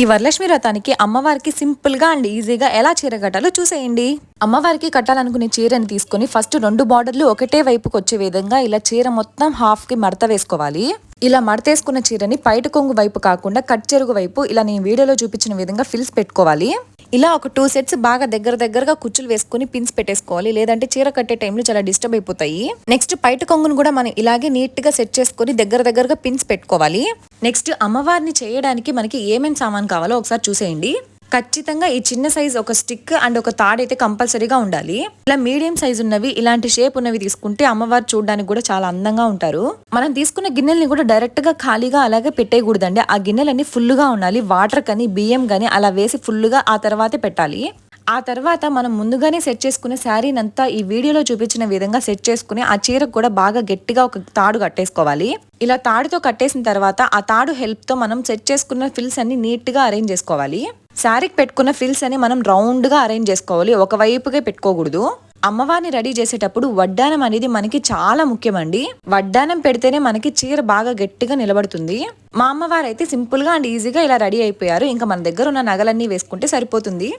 ఈ వరలక్ష్మి వ్రతానికి అమ్మవారికి సింపుల్గా అండ్ ఈజీగా ఎలా చీర కట్టాలో చూసేయండి. అమ్మవారికి కట్టాలనుకునే చీరని తీసుకొని ఫస్ట్ రెండు బార్డర్లు ఒకటే వైపుకి వచ్చే విధంగా ఇలా చీర మొత్తం హాఫ్కి మడత వేసుకోవాలి. ఇలా మడతేసుకున్న చీరని పైట కొంగు వైపు కాకుండా కట్ చెరుగు వైపు ఇలా నేను వీడియోలో చూపించిన విధంగా ఫిల్స్ పెట్టుకోవాలి. ఇలా ఒక టూ సెట్స్ బాగా దగ్గర దగ్గరగా కుచ్చులు వేసుకుని పిన్స్ పెట్టేసుకోవాలి. లేదంటే చీర కట్టే టైంలో చాలా డిస్టర్బ్ అయిపోతాయి. నెక్స్ట్ పైట కొంగును కూడా మనం ఇలాగే నీట్గా సెట్ చేసుకొని దగ్గర దగ్గరగా పిన్స్ పెట్టుకోవాలి. నెక్స్ట్ అమ్మవారిని చేయడానికి మనకి ఏమేమి సామాన్ కావాలో ఒకసారి చూసేయండి. ఖచ్చితంగా ఈ చిన్న సైజ్ ఒక స్టిక్ అండ్ ఒక తాడు అయితే కంపల్సరీగా ఉండాలి. ఇలా మీడియం సైజ్ ఉన్నవి ఇలాంటి షేప్ ఉన్నవి తీసుకుంటే అమ్మవారు చూడడానికి కూడా చాలా అందంగా ఉంటారు. మనం తీసుకున్న గిన్నెల్ని కూడా డైరెక్ట్గా ఖాళీగా అలాగే పెట్టేయకూడదండి. ఆ గిన్నెలన్నీ ఫుల్గా ఉండాలి. వాటర్ కానీ బియ్యం కానీ అలా వేసి ఫుల్గా ఆ తర్వాతే పెట్టాలి. ఆ తర్వాత మనం ముందుగానే సెట్ చేసుకునే శారీనంతా ఈ వీడియోలో చూపించిన విధంగా సెట్ చేసుకుని ఆ చీరకు కూడా బాగా గట్టిగా ఒక తాడు కట్టేసుకోవాలి. ఇలా తాడుతో కట్టేసిన తర్వాత ఆ తాడు హెల్ప్తో మనం సెట్ చేసుకున్న ఫిల్స్ అన్ని నీట్గా అరేంజ్ చేసుకోవాలి. శారీకి పెట్టుకున్న ఫిల్స్ అని మనం రౌండ్గా అరేంజ్ చేసుకోవాలి. ఒక వైపుగా పెట్టుకోకూడదు. అమ్మవారిని రెడీ చేసేటప్పుడు వడ్డానం అనేది మనకి చాలా ముఖ్యమండి. వడ్డానం పెడితేనే మనకి చీర బాగా గట్టిగా నిలబడుతుంది. మా అమ్మవారు అయితే సింపుల్గా అండ్ ఈజీగా ఇలా రెడీ అయిపోయారు. ఇంకా మన దగ్గర ఉన్న నగలన్నీ వేసుకుంటే సరిపోతుంది.